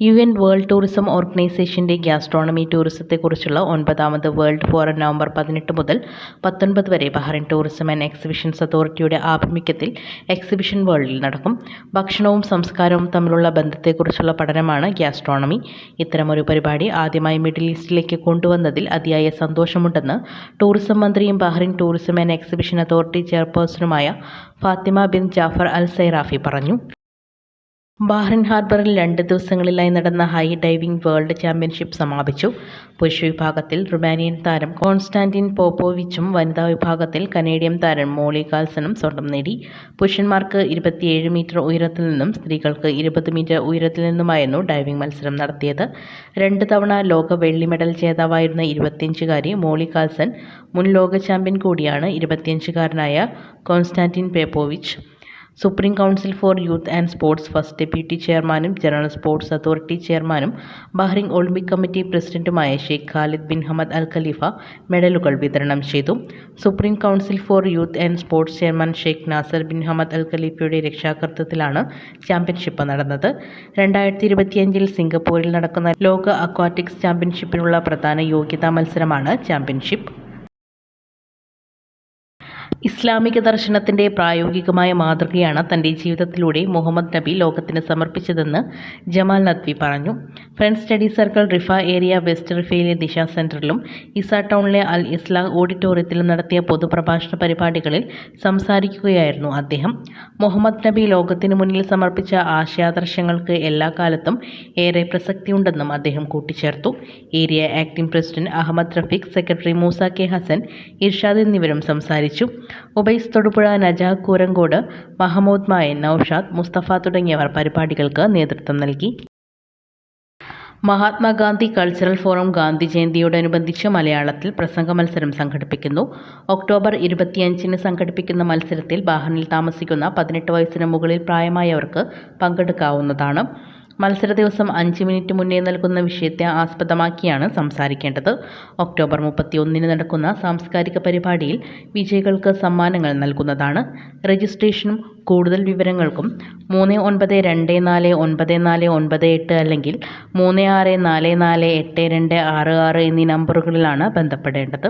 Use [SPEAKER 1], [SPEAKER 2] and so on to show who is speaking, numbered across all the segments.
[SPEAKER 1] U N world tourism ഓർഗനൈസേഷന്റെ gastronomy ടൂറിസത്തെക്കുറിച്ചുള്ള ഒൻപതാമത് വേൾഡ് ഫോറം നവംബർ പതിനെട്ട് മുതൽ പത്തൊൻപത് വരെ ബഹ്റൈൻ ടൂറിസം ആൻഡ് എക്സിബിഷൻസ് അതോറിറ്റിയുടെ ആഭിമുഖ്യത്തിൽ എക്സിബിഷൻ വേൾഡിൽ നടക്കും. ഭക്ഷണവും സംസ്കാരവും തമ്മിലുള്ള ബന്ധത്തെക്കുറിച്ചുള്ള പഠനമാണ് ഗ്യാസ്ട്രോണമി. ഇത്തരമൊരു പരിപാടി ആദ്യമായി മിഡിൽ ഈസ്റ്റിലേക്ക് കൊണ്ടുവന്നതിൽ അതിയായ സന്തോഷമുണ്ടെന്ന് ടൂറിസം മന്ത്രിയും Bahrain tourism and exhibition authority ചെയർപേഴ്സണുമായ Fatima bin Jaffar Al Sairafi പറഞ്ഞു. ബഹ്റിൻ ഹാർബറിൽ രണ്ട് ദിവസങ്ങളിലായി നടന്ന ഹൈ ഡൈവിംഗ് വേൾഡ് ചാമ്പ്യൻഷിപ്പ് സമാപിച്ചു. പുരുഷ വിഭാഗത്തിൽ റുമാനിയൻ താരം കോൺസ്റ്റാന്റിൻ പോപ്പോവിച്ചും വനിതാ വിഭാഗത്തിൽ കനേഡിയൻ താരം മോളി കാൽസനും സ്വർണം നേടി. പുരുഷന്മാർക്ക് ഇരുപത്തിയേഴ് മീറ്റർ ഉയരത്തിൽ നിന്നും സ്ത്രീകൾക്ക് ഇരുപത് മീറ്റർ ഉയരത്തിൽ നിന്നുമായിരുന്നു ഡൈവിംഗ് മത്സരം നടത്തിയത്. രണ്ട് തവണ ലോക വെള്ളി മെഡൽ ജേതാവായിരുന്ന ഇരുപത്തിയഞ്ചുകാരി മോളി കാൽസൻ മുൻ ലോക ചാമ്പ്യൻ കൂടിയാണ് ഇരുപത്തിയഞ്ചുകാരനായ Konstantin Popovich. Supreme council for youth and sports first deputy ചെയർമാനും ജനറൽ സ്പോർട്സ് അതോറിറ്റി ചെയർമാനും ബഹ്റിൻ ഒളിമ്പിക് കമ്മിറ്റി പ്രസിഡന്റുമായ Sheikh Khalid bin Hamad Al Khalifa മെഡലുകൾ വിതരണം ചെയ്തു. Supreme council for youth and sports chairman Sheikh Nasser bin Hamad Al ഖലീഫയുടെ രക്ഷാകർത്തത്തിലാണ് championship നടന്നത്. രണ്ടായിരത്തി ഇരുപത്തിയഞ്ചിൽ സിംഗപ്പൂരിൽ നടക്കുന്ന ലോക അക്വാറ്റിക്സ് ചാമ്പ്യൻഷിപ്പിനുള്ള പ്രധാന യോഗ്യതാ മത്സരമാണ് ചാമ്പ്യൻഷിപ്പ്. ഇസ്ലാമിക ദർശനത്തിന്റെ പ്രായോഗികമായ മാതൃകയാണ് തന്റെ ജീവിതത്തിലൂടെ മുഹമ്മദ് നബി ലോകത്തിന് സമർപ്പിച്ചതെന്ന് ജമാൽ നദ്വി പറഞ്ഞു. Friend study circle Riffa area west റിഫയിലെ Disha സെന്ററിലും ഇസ ടൗണിലെ അൽ ഇസ്ലാ ഓഡിറ്റോറിയത്തിലും നടത്തിയ പൊതുപ്രഭാഷണ പരിപാടികളിൽ സംസാരിക്കുകയായിരുന്നു അദ്ദേഹം. മുഹമ്മദ് നബി ലോകത്തിന് മുന്നിൽ സമർപ്പിച്ച ആശയാദർശങ്ങൾക്ക് എല്ലാ കാലത്തും ഏറെ പ്രസക്തിയുണ്ടെന്നും അദ്ദേഹം കൂട്ടിച്ചേർത്തു. Area acting president Ahmed Rafeeq secretary Moosa K Hassan Irshad എന്നിവരും സംസാരിച്ചു. ഉബൈസ് തൊടുപുഴ നജാ കൂരങ്കോട് മഹമ്മൂദ് മായൻ നൌഷാദ് മുസ്തഫ തുടങ്ങിയവർ പരിപാടികൾക്ക് നേതൃത്വം നൽകി. മഹാത്മാഗാന്ധി കൾച്ചറൽ ഫോറം ഗാന്ധി ജയന്തിയോടനുബന്ധിച്ച് മലയാളത്തിൽ പ്രസംഗ മത്സരം സംഘടിപ്പിക്കുന്നു. ഒക്ടോബർ ഇരുപത്തിയഞ്ചിന് സംഘടിപ്പിക്കുന്ന മത്സരത്തിൽ ബാഹനിൽ താമസിക്കുന്ന പതിനെട്ട് വയസ്സിന് മുകളിൽ പ്രായമായവർക്ക് പങ്കെടുക്കാവുന്നതാണ്. മത്സര ദിവസം അഞ്ച് മിനിറ്റ് മുന്നേ നൽകുന്ന വിഷയത്തെ ആസ്പദമാക്കിയാണ് സംസാരിക്കേണ്ടത്. ഒക്ടോബർ മുപ്പത്തിയൊന്നിന് നടക്കുന്ന സാംസ്കാരിക പരിപാടിയിൽ വിജയികൾക്ക് സമ്മാനങ്ങൾ നൽകുന്നതാണ്. രജിസ്ട്രേഷനും കൂടുതൽ വിവരങ്ങൾക്കും മൂന്ന് ഒൻപത് രണ്ട് നാല് ഒൻപത് നാല് ഒൻപത് എട്ട് അല്ലെങ്കിൽ മൂന്ന് ആറ് നാല് നാല് എട്ട് രണ്ട് ആറ് ആറ് എന്നീ നമ്പറുകളിലാണ് ബന്ധപ്പെടേണ്ടത്.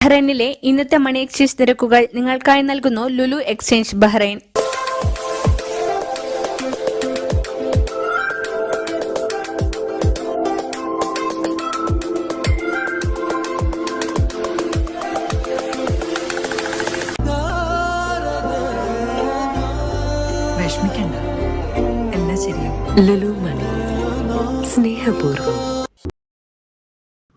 [SPEAKER 2] ബഹ്റൈനിലെ ഇന്നത്തെ മണി എക്സ്ചേഞ്ച് നിരക്കുകൾ നിങ്ങൾക്കായി നൽകുന്നു ലുലു എക്സ്ചേഞ്ച് ബഹ്റൈൻ.
[SPEAKER 3] ശരിയാവും ലുലു മണി സ്നേഹപൂർവം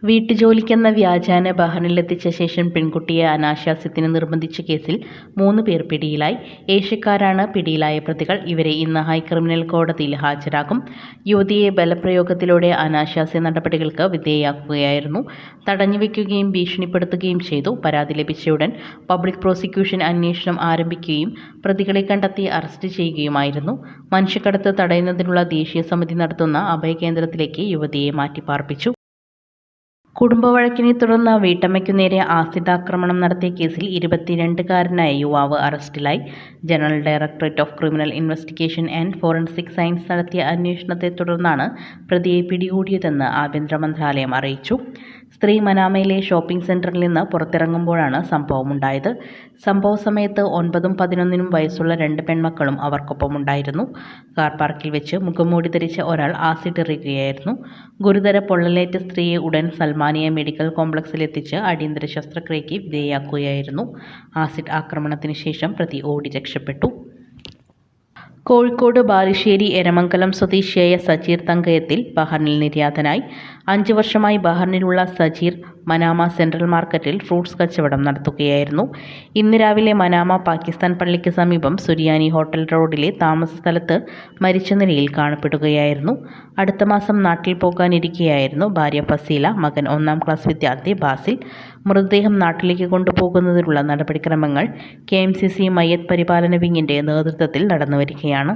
[SPEAKER 1] വീട്ടുജോലിക്കെന്ന വ്യാജാന ബഹറിനിലെത്തിച്ച ശേഷം പെൺകുട്ടിയെ അനാശാസ്യത്തിന് നിർബന്ധിച്ച കേസിൽ മൂന്ന് പേർ പിടിയിലായി. ഏഷ്യക്കാരാണ് പിടിയിലായ പ്രതികൾ. ഇവരെ ഇന്ന് ഹൈ ക്രിമിനൽ കോടതിയിൽ ഹാജരാക്കും. യുവതിയെ ബലപ്രയോഗത്തിലൂടെ അനാശാസ്യ നടപടികൾക്ക് വിധേയയാക്കുകയായിരുന്നു. തടഞ്ഞുവെക്കുകയും ഭീഷണിപ്പെടുത്തുകയും ചെയ്തു. പരാതി ലഭിച്ചയുടൻ പബ്ലിക് പ്രോസിക്യൂഷൻ അന്വേഷണം ആരംഭിക്കുകയും പ്രതികളെ കണ്ടെത്തി അറസ്റ്റ് ചെയ്യുകയുമായിരുന്നു. മനുഷ്യക്കടത്ത് തടയുന്നതിനുള്ള ദേശീയ സമിതി നടത്തുന്ന അഭയകേന്ദ്രത്തിലേക്ക് യുവതിയെ മാറ്റിപ്പാർപ്പിച്ചു. കുടുംബവഴക്കിനെ തുടർന്ന് വീട്ടമ്മയ്ക്കു നേരെ ആസിഡാക്രമണം നടത്തിയ കേസിൽ ഇരുപത്തിരണ്ടുകാരനായ യുവാവ് അറസ്റ്റിലായി. General directorate of criminal investigation and forensic science നടത്തിയ അന്വേഷണത്തെ തുടർന്നാണ് പ്രതിയെ പിടികൂടിയതെന്ന് ആഭ്യന്തര മന്ത്രാലയം അറിയിച്ചു. സ്ത്രീ മനാമയിലെ ഷോപ്പിംഗ് സെന്ററിൽ നിന്ന് പുറത്തിറങ്ങുമ്പോഴാണ് സംഭവമുണ്ടായത്. സംഭവ സമയത്ത് ഒൻപതും പതിനൊന്നിനും വയസ്സുള്ള രണ്ട് പെൺമക്കളും അവർക്കൊപ്പം ഉണ്ടായിരുന്നു കാർ പാർക്കിൽ വെച്ച് മുഖംമൂടി ധരിച്ച ഒരാൾ ആസിഡ് എറിയുകയായിരുന്നു ഗുരുതര പൊള്ളലേറ്റ സ്ത്രീയെ ഉടൻ സൽമാനിയ മെഡിക്കൽ കോംപ്ലക്സിൽ എത്തിച്ച് അടിയന്തര ശസ്ത്രക്രിയയ്ക്ക് വിധേയയാക്കുകയായിരുന്നു. ആസിഡ് ആക്രമണത്തിന് ശേഷം പ്രതി ഓടി രക്ഷപ്പെട്ടു. കോഴിക്കോട് ബാലുശ്ശേരി എരമംഗലം സ്വദേശിയായ സജീർ തങ്കയത്തിൽ ബഹറിനിൽ നിര്യാതനായി. അഞ്ച് വർഷമായി ബഹറിനിലുള്ള സജീർ മനാമ സെൻട്രൽ മാർക്കറ്റിൽ ഫ്രൂട്ട്സ് കച്ചവടം നടത്തുകയായിരുന്നു. ഇന്ന് രാവിലെ മനാമ പാകിസ്ഥാൻ പള്ളിക്ക് സമീപം സുരിയാനി ഹോട്ടൽ റോഡിലെ താമസ സ്ഥലത്ത് മരിച്ച നിലയിൽ കാണപ്പെടുകയായിരുന്നു. അടുത്ത മാസം നാട്ടിൽ പോകാനിരിക്കെയായിരുന്നു ഭാര്യ ഫസീല മകൻ ഒന്നാം ക്ലാസ് വിദ്യാർത്ഥി ബാസിൽ. മൃതദേഹം നാട്ടിലേക്ക് കൊണ്ടുപോകുന്നതിനുള്ള നടപടിക്രമങ്ങൾ കെ എം സി സി മയ്യത്ത് പരിപാലന വിങ്ങിന്റെ നേതൃത്വത്തിൽ നടന്നുവരികയാണ്.